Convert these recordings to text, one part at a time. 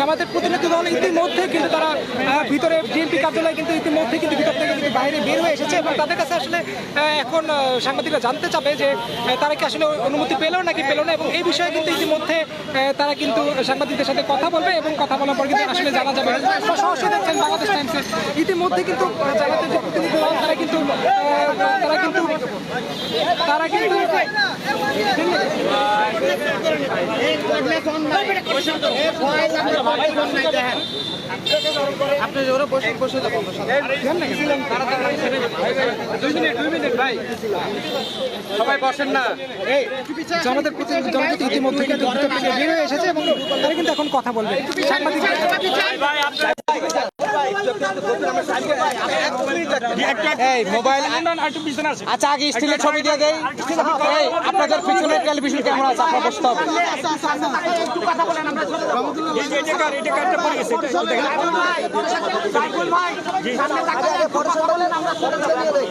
জামাতের প্রতিনিধি দল ইতিমধ্যে কিন্তু তারা ভিতরে বিএনপি কার্যালয় কিন্তু ইতিমধ্যে কিন্তু ভিতর থেকে কিন্তু বাইরে বের হয়ে এসেছে এবং তাদের কাছে আসলে এখন সাংবাদিকরা জানতে চাবে যে তারা কি আসলে অনুমতি পেল নাকি পেল না এবং এই বিষয়ে কিন্তু ইতিমধ্যে তারা কিন্তু সাংবাদিকদের সাথে কথা বলবে এবং কথা বলার পর কিন্তু আসলে জানা যাবে। বাংলাদেশ টাইমসের। ইতিমধ্যে কিন্তু জামাতের যে প্রতিনিধি দল তারা কিন্তু আহ, তারা কিন্তু তারা কিন্তু সবাই বসেন না। জামাতের প্রতিনিধি ইতিমধ্যে কিন্তু ভিতর বের হয়ে এসেছে এবং তারা কিন্তু এখন কথা বলবে। সাংবাদিক আচ্ছা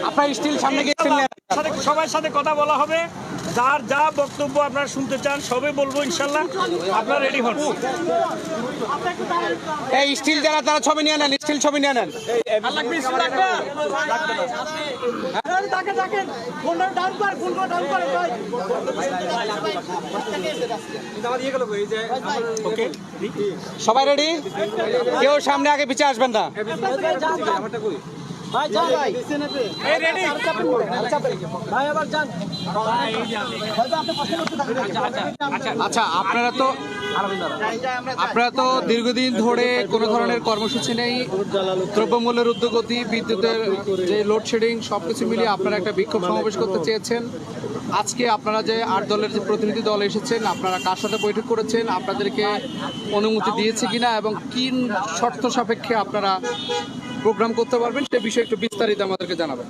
আপনার স্টিল সামনে গিয়ে সবার সাথে কথা বলা হবে। যার যা বক্তব্য আপনারা শুনতে চান সবে বলব ইনশাল্লাহ। আপনারা রেডি হন। এই স্টিল যারা তারা ছবি নিয়ে নেন স্টিল ছবি নিয়ে নেন। সবাই রেডি কেউ সামনে আগে পিছিয়ে আসবেন না। আচ্ছা আপনারা তো আপনারা তো দীর্ঘদিন ধরে কোনো ধরনের কর্মসূচি নেই। দ্রব্যমূল্যের উদ্যোগতি বিদ্যুতের যে লোডশেডিং সব কিছু মিলিয়ে আপনারা একটা বিক্ষোভ সমাবেশ করতে চেয়েছেন। আজকে আপনারা যে আট দলের যে প্রতিনিধি দল এসেছেন আপনারা কার সাথে বৈঠক করেছেন আপনাদেরকে অনুমতি দিয়েছে কিনা এবং কি শর্ত সাপেক্ষে আপনারা প্রোগ্রাম করতে পারবেন, সে বিষয়ে একটু বিস্তারিত আমাদেরকে জানাবেন।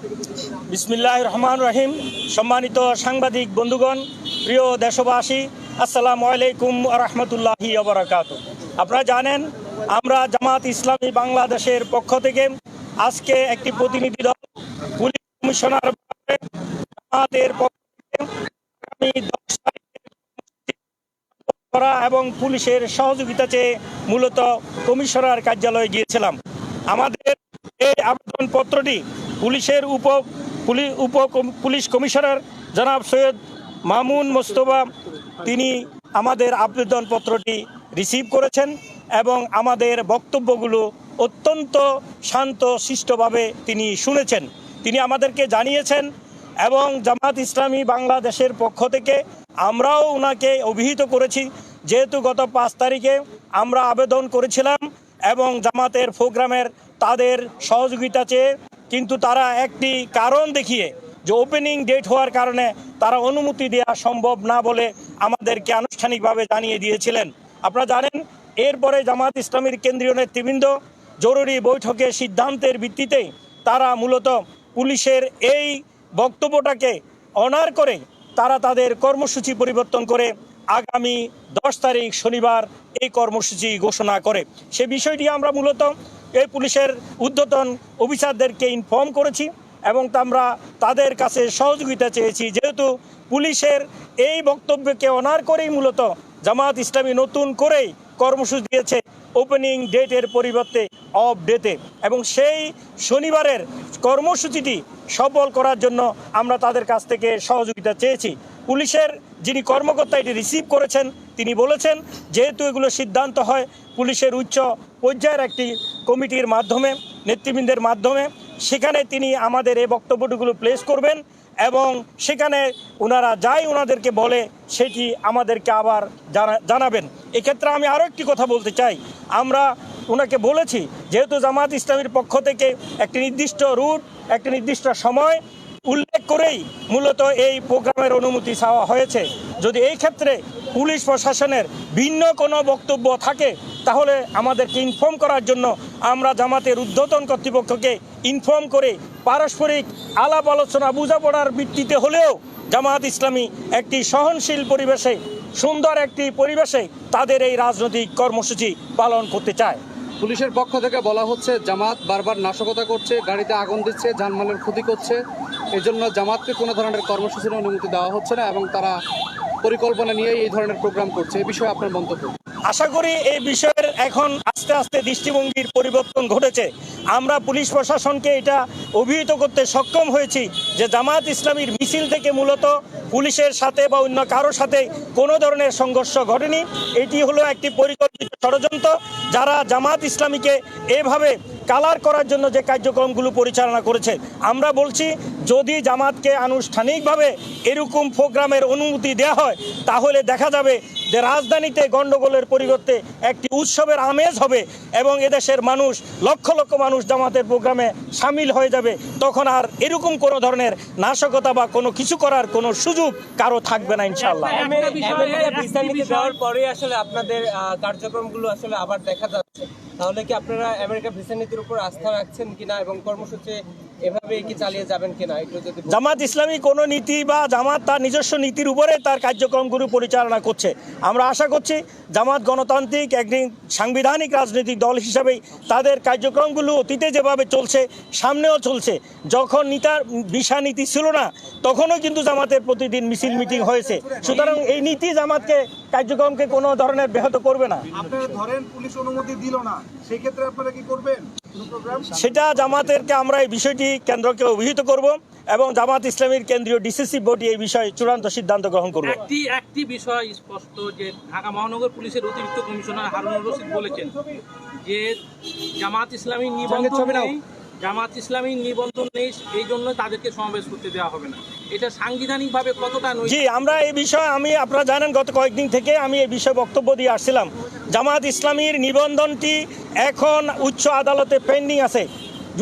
বিসমিল্লাহ রহমান রহিম। সম্মানিত সাংবাদিক, বন্ধুগণ, প্রিয় দেশবাসী, আসসালামু আলাইকুম রহমতুল্লাহি অবরাকাত আপনারা জানেন, আমরা জামাত ইসলামী বাংলাদেশের পক্ষ থেকে আজকে একটি প্রতিনিধি দল, পুলিশ কমিশনার জামাতের পক্ষ থেকে আগামী দশ করা এবং পুলিশের সহযোগিতা চেয়ে মূলত কমিশনার কার্যালয়ে গিয়েছিলাম। আমাদের এই আবেদনপত্রটি পুলিশের উপ উপ পুলিশ কমিশনার জনাব সৈয়দ মামুন মোস্তফা, তিনি আমাদের আবেদনপত্রটি রিসিভ করেছেন এবং আমাদের বক্তব্যগুলো অত্যন্ত শান্ত, শিষ্টভাবে তিনি শুনেছেন। তিনি আমাদেরকে জানিয়েছেন এবং জামাত ইসলামী বাংলাদেশের পক্ষ থেকে আমরাও ওনাকে অভিহিত করেছি। যেহেতু গত পাঁচ তারিখে আমরা আবেদন করেছিলাম এবং জামাতের প্রোগ্রামের তাদের সহযোগিতা চেয়ে কিন্তু তারা একটি কারণ দেখিয়ে যে ওপেনিং ডেট হওয়ার কারণে তারা অনুমতি দেওয়া সম্ভব না বলে আমাদেরকে আনুষ্ঠানিকভাবে জানিয়ে দিয়েছিলেন। আপনারা জানেন, এরপরে জামাত ইসলামীর কেন্দ্রীয় নেতৃবৃন্দ জরুরি বৈঠকে সিদ্ধান্তের ভিত্তিতে তারা মূলত পুলিশের এই বক্তব্যটাকে অনার করে তারা তাদের কর্মসূচি পরিবর্তন করে আগামী দশ তারিখ শনিবার এই কর্মসূচি ঘোষণা করে। সে বিষয়টি আমরা মূলত এই পুলিশের ঊর্ধ্বতন অফিসারদেরকে ইনফর্ম করেছি এবং আমরা তাদের কাছে সহযোগিতা চেয়েছি। যেহেতু পুলিশের এই বক্তব্যকে অনার করেই মূলত জামাত ইসলামী নতুন করেই কর্মসূচি দিয়েছে ওপেনিং ডেটের পরিবর্তে অফ ডেতে এবং সেই শনিবারের কর্মসূচিটি সফল করার জন্য আমরা তাদের কাছ থেকে সহযোগিতা চেয়েছি। পুলিশের যিনি কর্মকর্তা এটি রিসিভ করেছেন, তিনি বলেছেন, যেহেতু এগুলো সিদ্ধান্ত হয় পুলিশের উচ্চ পর্যায়ের একটি কমিটির মাধ্যমে, নেতৃবৃন্দের মাধ্যমে, সেখানে তিনি আমাদের এই বক্তব্যগুলো প্লেস করবেন এবং সেখানে ওনারা যাই ওনাদেরকে বলে, সেটি আমাদেরকে আবার জানা, জানাবেন। এক্ষেত্রে আমি আরও একটি কথা বলতে চাই। আমরা ওনাকে বলেছি, যেহেতু জামাত ইসলামের পক্ষ থেকে একটি নির্দিষ্ট রুট, একটি নির্দিষ্ট সময় করেই মূলত এই প্রোগ্রামের অনুমতি চাওয়া হয়েছে। যদি এই ক্ষেত্রে পুলিশ প্রশাসনের ভিন্ন কোনো বক্তব্য থাকে, তাহলে আমাদেরকে ইনফর্ম করার জন্য আমরা জামাতের ঊর্ধ্বতন কর্তৃপক্ষকে ইনফর্ম করে পারস্পরিক আলাপ আলোচনা বোঝাপড়ার ভিত্তিতে হলেও জামাত ইসলামী একটি সহনশীল পরিবেশে, সুন্দর একটি পরিবেশে তাদের এই রাজনৈতিক কর্মসূচি পালন করতে চায়। পুলিশের পক্ষ থেকে বলা হচ্ছে, জামাত বারবার নাশকতা করছে, গাড়িতে আগুন দিচ্ছে যানমালের ক্ষতি করছে। এই জন্য জামাতকে কোনো ধরনের কর্মসূচির অনুমতি দেওয়া হচ্ছে না এবং তারা পরিকল্পনা নিয়ে এই ধরনের প্রোগ্রাম করছে। এ বিষয়ে আপনার মন্তব্য? আশা করি এই বিষয়ের এখন আস্তে আস্তে দৃষ্টিভঙ্গির পরিবর্তন ঘটেছে। আমরা পুলিশ প্রশাসনকে এটা অভিহিত করতে সক্ষম হয়েছি যে জামাত ইসলামীর মিছিল থেকে মূলত পুলিশের সাথে বা অন্য কারোর সাথে কোনো ধরনের সংঘর্ষ ঘটেনি। এটি হলো একটি পরিকল্পিত ষড়যন্ত্র যারা জামাত ইসলামীকে এভাবে কালার করার জন্য যে কার্যক্রমগুলো পরিচালনা করেছে। আমরা বলছি যদি জামাতকে আনুষ্ঠানিকভাবে এরকম প্রোগ্রামের অনুমতি দেওয়া হয় তাহলে দেখা যাবে যে রাজধানীতে গণ্ডগোলের পরিবর্তে একটি উৎসবের আমেজ হবে এবং এদেশের মানুষ লক্ষ লক্ষ মানুষ জামাতের প্রোগ্রামে সামিল হয়ে যাবে। তখন আর এরকম কোনো ধরনের নাশকতা বা কোনো কিছু করার কোনো সুযোগ কারও থাকবে না ইনশাল্লাহ পরে আসলে আপনাদের কার্যক্রমগুলো আসলে আবার দেখা যাচ্ছে। তাহলে কি আপনারা আমেরিকা ভিসা নীতির উপর আস্থা রাখছেন কিনা এবং কর্মসূচি এভাবে কি চালিয়ে যাবেন কিনা? একটু যদি জামাত ইসলামী কোনো নীতি বা জামাত তার নিজস্ব নীতির উপরে তার কার্যক্রমগুলো পরিচালনা করছে। আমরা আশা করছি জামাত গণতান্ত্রিক একদিন সাংবিধানিক রাজনৈতিক দল হিসাবেই তাদের কার্যক্রমগুলো অতীতে যেভাবে চলছে সামনেও চলছে। যখন নিতার ভিসা নীতি ছিল না তখনও কিন্তু জামাতের প্রতিদিন মিছিল মিটিং হয়েছে। সুতরাং এই নীতি জামাতকে কার্যক্রমকে কোনো ধরনের ব্যাহত করবে না। আপনারা ধরেন পুলিশ অনুমতি দিল না। সেই ক্ষেত্রে আপনারা কি করবেন? সেটা জামাতেরকে আমরা এই বিষয়টি কেন্দ্রকে অভিহিত করব এবং জামাত ইসলামীর কেন্দ্রীয় ডিসিসি বোর্ডই এই বিষয়ে চূড়ান্ত সিদ্ধান্ত গ্রহণ করবে। একটি একটি বিষয় স্পষ্ট যে ঢাকা মহানগর পুলিশের অতিরিক্ত কমিশনার হারুনুর রশিদ বলেছেন যে জামাত ইসলামী নিবন্ধন নেই। জামাত ইসলামীর নিবন্ধন নেই, এই জন্য তাদেরকে সমাবেশ করতে দেওয়া হবে না। এটা সাংবিধানিকভাবে কতটা নৈতিক? জি, আমরা এই বিষয়ে, আমি, আপনারা জানেন, গত কয়েকদিন থেকে আমি এই বিষয়ে বক্তব্য দিয়ে আসছিলাম। জামাত ইসলামীর নিবন্ধনটি এখন উচ্চ আদালতে পেন্ডিং আছে।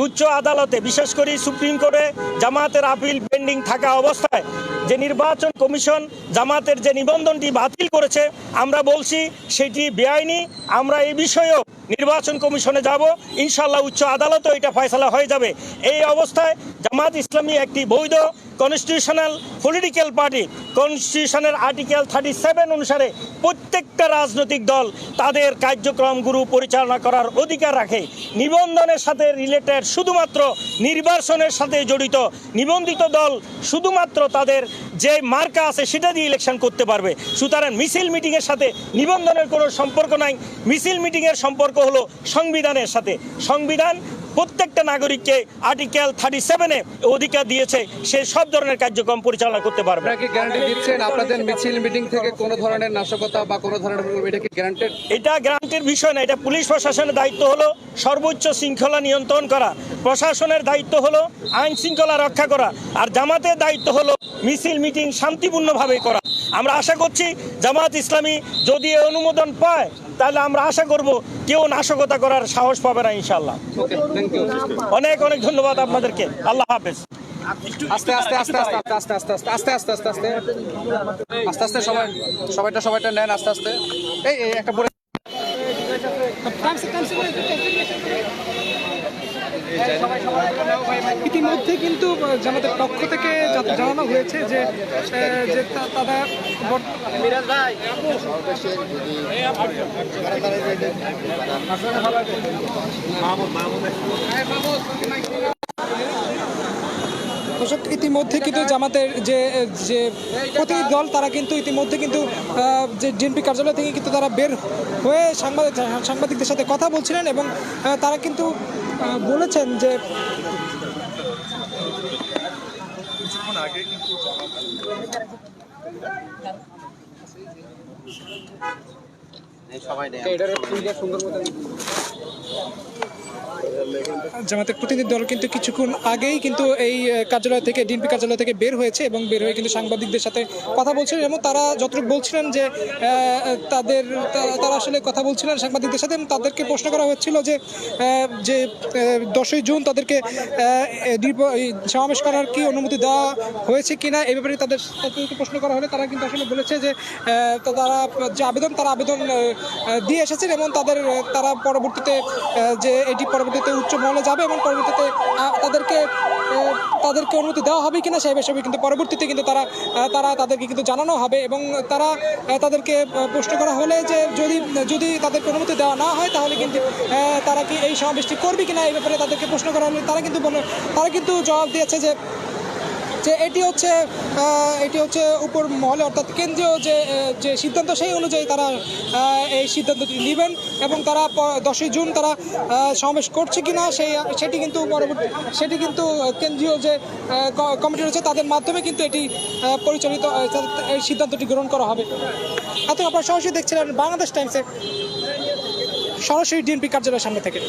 উচ্চ আদালতে, বিশেষ করে সুপ্রিম কোর্টে জামাতের আপিল পেন্ডিং থাকা অবস্থায় যে নির্বাচন কমিশন জামাতের যে নিবন্ধনটি বাতিল করেছে, আমরা বলছি সেটি বেআইনি। আমরা এই বিষয়েও নির্বাচন কমিশনে যাব ইনশাল্লাহ উচ্চ আদালতও এটা ফয়সলা হয়ে যাবে। এই অবস্থায় জামাত ইসলামী একটি বৈধ কনস্টিটিউশনাল পলিটিক্যাল পার্টি, কনস্টিটিউশনের আর্টিকেল থার্টি সেভেন অনুসারে প্রত্যেকটা রাজনৈতিক দল তাদের কার্যক্রমগুলো পরিচালনা করার অধিকার রাখে। নিবন্ধনের সাথে রিলেটেড শুধুমাত্র নির্বাচনের সাথে জড়িত নিবন্ধিত দল শুধুমাত্র তাদের যে মার্কা আছে সেটা দিয়ে ইলেকশন করতে পারবে। সুতরাং মিছিল মিটিংয়ের সাথে নিবন্ধনের কোনো সম্পর্ক নাই। মিছিল মিটিংয়ের সম্পর্ক হলো সংবিধানের সাথে। সংবিধান প্রত্যেকটা নাগরিককে আর্টিকেল থার্টি সেভেনে অধিকার দিয়েছে সে সব ধরনের কার্যক্রম পরিচালনা করতে পারবে। গ্যারান্টি দিচ্ছেন আপনাদের মিছিল মিটিং থেকে কোনো ধরনের নাশকতা বা কোনো ধরনের এটা কি গ্যারান্টেড এটা গ্রান্টের বিষয় না এটা পুলিশ প্রশাসনের দায়িত্ব হলো সর্বোচ্চ শৃঙ্খলা নিয়ন্ত্রণ করা প্রশাসনের দায়িত্ব হলো আইন শৃঙ্খলা রক্ষা করা আর জামাতের দায়িত্ব হলো মিছিল মিটিং শান্তিপূর্ণভাবে করা। আমরা আশা করছি জামাত ইসলামী যদি অনুমোদন পায় তাহলে আমরা আশা করব কেউ নাশকতা করার সাহস পাবে না ইনশাল্লাহ অনেক অনেক ধন্যবাদ আপনাদেরকে আল্লাহ হাফেজ আস্তে আস্তে আস্তে আস্তে আস্তে আস্তে আস্তে আস্তে আস্তে আস্তে আস্তে আস্তে আস্তে সবাই সবাইটা সবাইটা নেন আস্তে আস্তে এই এই একটা পরে ইতিমধ্যে কিন্তু জামাতের পক্ষ থেকে জানানো হয়েছে যে যে তারা দর্শক ইতিমধ্যে কিন্তু জামাতের যে যে প্রতিনিধি দল তারা কিন্তু ইতিমধ্যে কিন্তু যে ডিএনপি কার্যালয় থেকে কিন্তু তারা বের হয়ে সাংবাদিক সাংবাদিকদের সাথে কথা বলছিলেন এবং তারা কিন্তু বলেছেন যে আগে কিন্তু জামাতের প্রতিনিধি দল কিন্তু কিছুক্ষণ আগেই কিন্তু এই কার্যালয় থেকে ডিএনপি কার্যালয় থেকে বের হয়েছে এবং বের হয়ে কিন্তু সাংবাদিকদের সাথে কথা বলছিলেন এবং তারা যতটুকু বলছিলেন যে তাদের তারা আসলে কথা বলছিলেন সাংবাদিকদের সাথে এবং তাদেরকে প্রশ্ন করা হচ্ছিল যে যে দশই জুন তাদেরকে এ, সমাবেশ করার কি অনুমতি দেওয়া হয়েছে কিনা এই ব্যাপারে তাদের তাদেরকে প্রশ্ন করা হলে তারা কিন্তু আসলে বলেছে যে তারা যে আবেদন তারা আবেদন দিয়ে এসেছেন এবং তাদের তারা পরবর্তীতে যে এটি পরবর্তীতে উচ্চ মহলে যাবে এবং পরবর্তীতে তাদেরকে তাদেরকে অনুমতি দেওয়া হবে কিনা সেই বিষয়ে কিন্তু পরবর্তীতে কিন্তু তারা তারা তাদেরকে কিন্তু জানানো হবে এবং তারা তাদেরকে প্রশ্ন করা হলে যে যদি যদি তাদেরকে অনুমতি দেওয়া না হয় তাহলে কিন্তু তারা কি এই সমাবেশটি করবে কিনা এই ব্যাপারে তাদেরকে প্রশ্ন করা হলে তারা কিন্তু বলে, তারা কিন্তু জবাব দিয়েছে যে যে এটি হচ্ছে এটি হচ্ছে উপর মহলে অর্থাৎ কেন্দ্রীয় যে যে সিদ্ধান্ত, সেই অনুযায়ী তারা এই সিদ্ধান্তটি নেবেন এবং তারা দশই জুন তারা সমাবেশ করছে কি না সেই, সেটি কিন্তু পরবর্তী, সেটি কিন্তু কেন্দ্রীয় যে কমিটি রয়েছে, তাদের মাধ্যমে কিন্তু এটি পরিচালিত এই সিদ্ধান্তটি গ্রহণ করা হবে। এত আপনারা সরাসরি দেখছিলেন বাংলাদেশ টাইমসে সরাসরি ডিএনপি কার্যালয়ের সামনে থেকে।